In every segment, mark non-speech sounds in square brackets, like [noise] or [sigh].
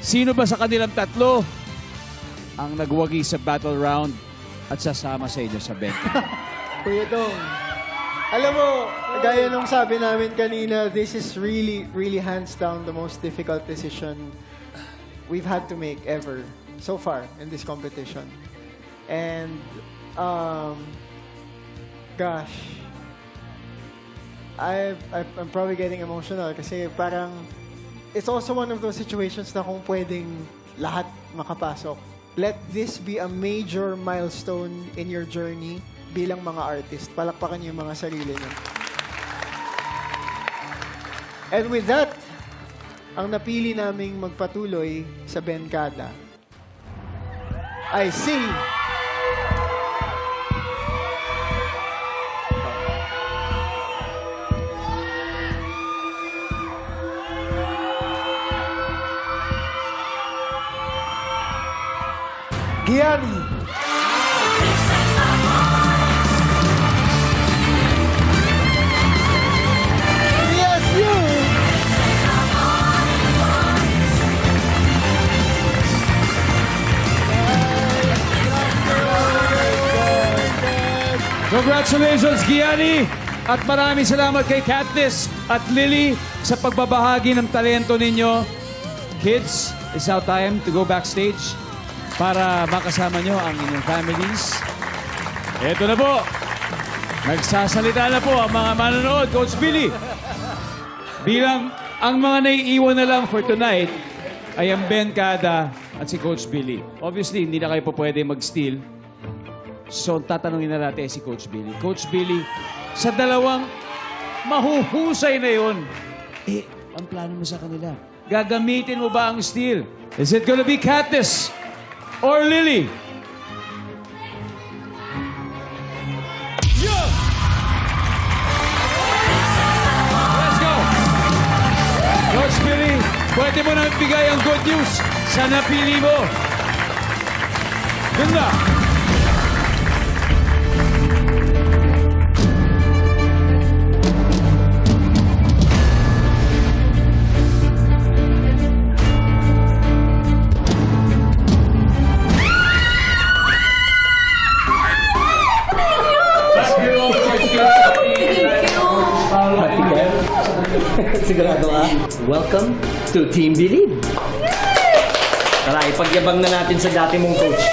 Sino ba sa kanilang tatlo ang nagwagi sa battle round at sasama sa inyo sa benta? [laughs] Kuya Dong, alam mo, gaya nung sabi namin kanina, this is really, really hands down the most difficult decision we've had to make ever so far in this competition. And, um, gosh, I, I, I'm probably getting emotional kasi parang it's also one of those situations na kung pwedeng lahat makapasok. Let this be a major milestone in your journey bilang mga artist. Palakpakan niyo yung mga sarili niyo. And with that, ang napili naming magpatuloy sa Benkada ay si Gianni. Yes, you. Congratulations, Gianni! At maraming salamat kay Katniss at Lily sa pagbabahagi ng talento ninyo. Kids, it's now time to go backstage para makasama nyo ang inyong families. Ito na po. Nagsasalita na po ang mga manonood, Coach Billy. Bilang ang mga naiiwan na lang for tonight ay ang Ben Kada at si Coach Billy. Obviously, hindi na kayo po pwede mag-steal So, tatanungin na natin si Coach Billy. Coach Billy, sa dalawang mahuhusay na yon, eh, ang plano mo sa kanila? Gagamitin mo ba ang steel? Is it gonna be Katniss or Lily? Yo! Let's go! Coach Billy, pwede mo na bigay ang good news sa napili mo. Good [laughs] Sigurado ka? Welcome to Team Believe. Tara, ipagyabang na natin sa dati mong coach.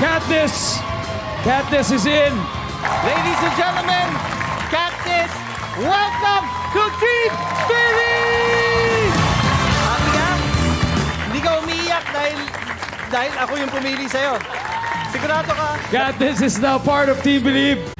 Katniss! Katniss is in! Ladies and gentlemen, Katniss, welcome to Team Spirit! Dahil ako yung pumili sa'yo. Sigurado ka? Katniss is now part of Team Believe.